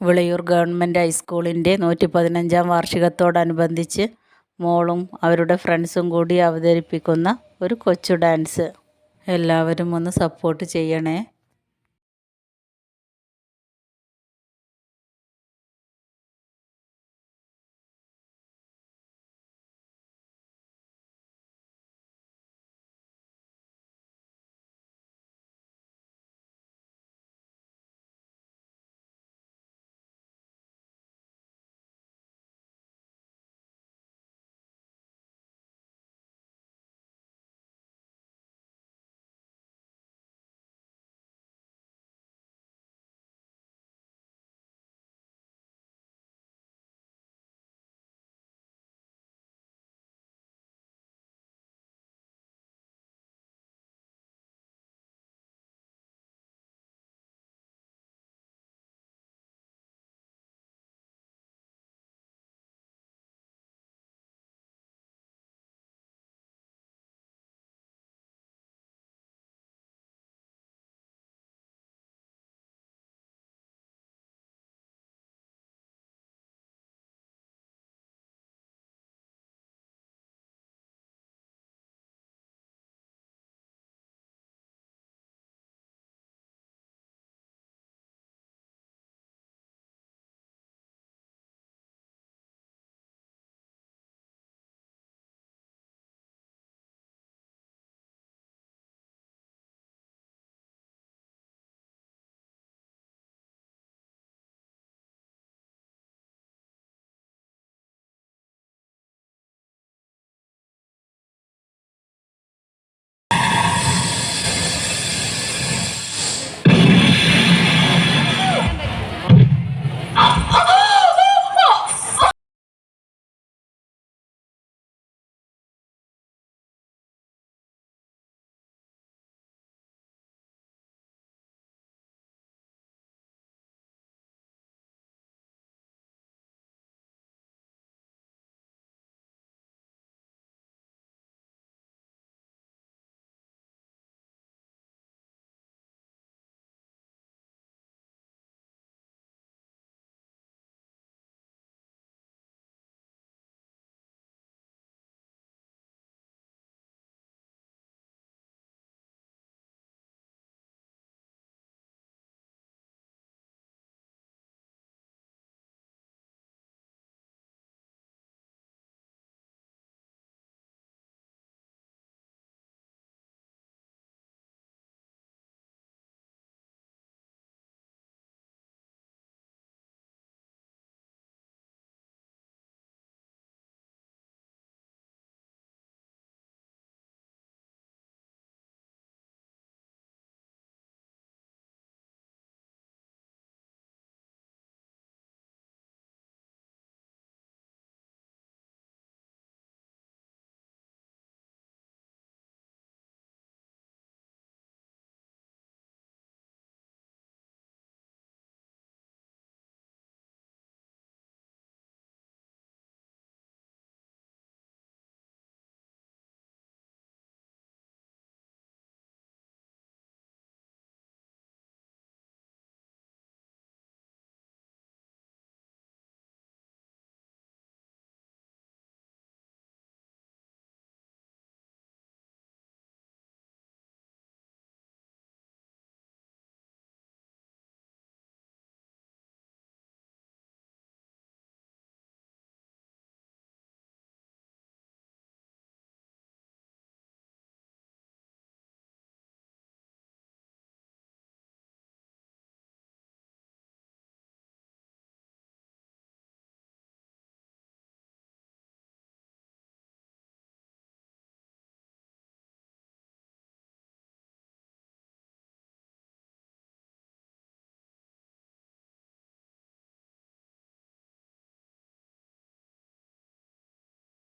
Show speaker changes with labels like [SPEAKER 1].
[SPEAKER 1] Vilayur government ഹൈസ്കൂളിന്റെ നൂറ്റി പതിനഞ്ചാം വാർഷികത്തോടനുബന്ധിച്ച് മോളും അവരുടെ ഫ്രണ്ട്സും കൂടി അവതരിപ്പിക്കുന്ന ഒരു കൊച്ചു ഡാൻസ്. എല്ലാവരും ഒന്ന് സപ്പോർട്ട് ചെയ്യണേ.